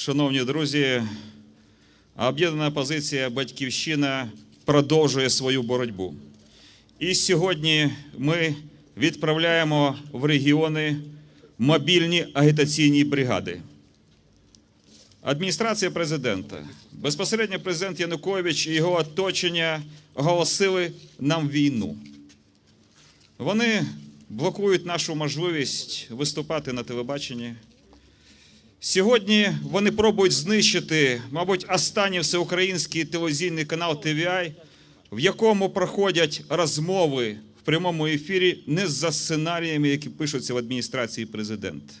Шановні друзі, об'єднана позиція Батьківщина продовжує свою боротьбу. І сьогодні ми відправляємо в регіони мобільні агітаційні бригади. Адміністрація президента, безпосередньо президент Янукович і його оточення оголосили нам війну. Вони блокують нашу можливість виступати на телебаченні. Сьогодні вони пробують знищити, мабуть, останній всеукраїнський телевізійний канал ТВІ, в якому проходять розмови в прямому ефірі не за сценаріями, які пишуться в адміністрації президента.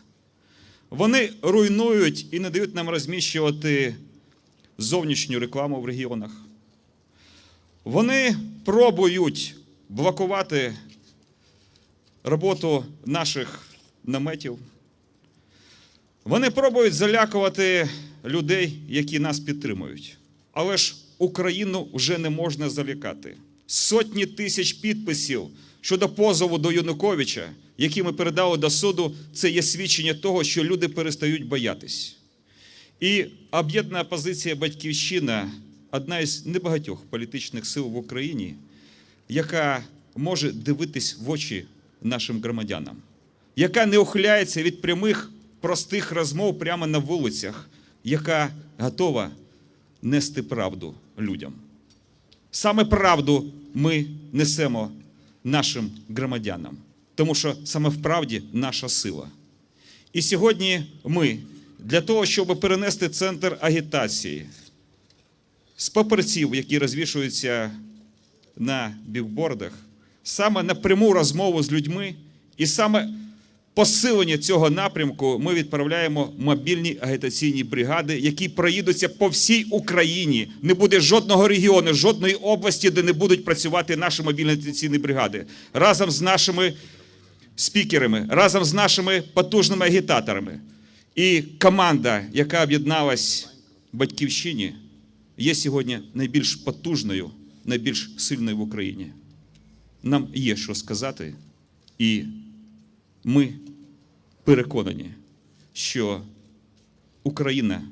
Вони руйнують і не дають нам розміщувати зовнішню рекламу в регіонах. Вони пробують блокувати роботу наших наметів. Вони пробують залякувати людей, які нас підтримують. Але ж Україну вже не можна залякати. Сотні тисяч підписів щодо позову до Януковича, які ми передали до суду, це є свідчення того, що люди перестають боятись. І об'єднана позиція Батьківщина одна із небагатьох політичних сил в Україні, яка може дивитись в очі нашим громадянам, яка не ухиляється від прямих простих розмов прямо на вулицях, яка готова нести правду людям. Саме правду ми несемо нашим громадянам, тому що саме в правді наша сила. І сьогодні ми для того, щоб перенести центр агітації з паперців, які розвішуються на бікбордах, саме на пряму розмову з людьми, і саме посилення цього напрямку ми відправляємо мобільні агітаційні бригади, які проїдуться по всій Україні. Не буде жодного регіону, жодної області, де не будуть працювати наші мобільні агітаційні бригади разом з нашими спікерами, разом з нашими потужними агітаторами. І команда, яка об'єдналась в батьківщині, є сьогодні найбільш потужною, найбільш сильною в Україні. Нам є що сказати, і ми переконані, що Україна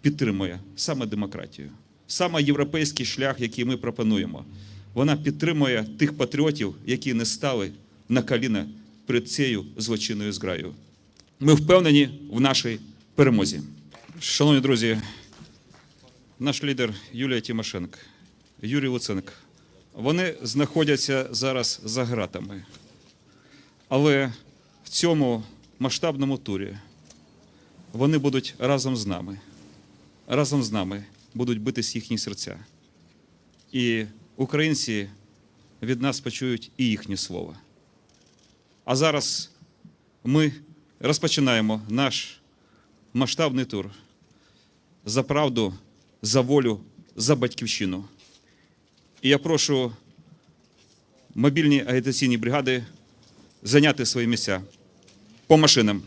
підтримує саме демократію, саме європейський шлях, який ми пропонуємо. Вона підтримує тих патріотів, які не стали на коліна перед цією злочинною зграю. Ми впевнені в нашій перемозі. Шановні друзі, наш лідер Юлія Тимошенко, Юрій Луценко, вони знаходяться зараз за ґратами. Але в цьому масштабному турі вони будуть разом з нами. Разом з нами будуть битись їхні серця. І українці від нас почують і їхнє слово. А зараз ми розпочинаємо наш масштабний тур за правду, за волю, за батьківщину. І я прошу мобільні агітаційні бригади зайняти свої місця по машинам.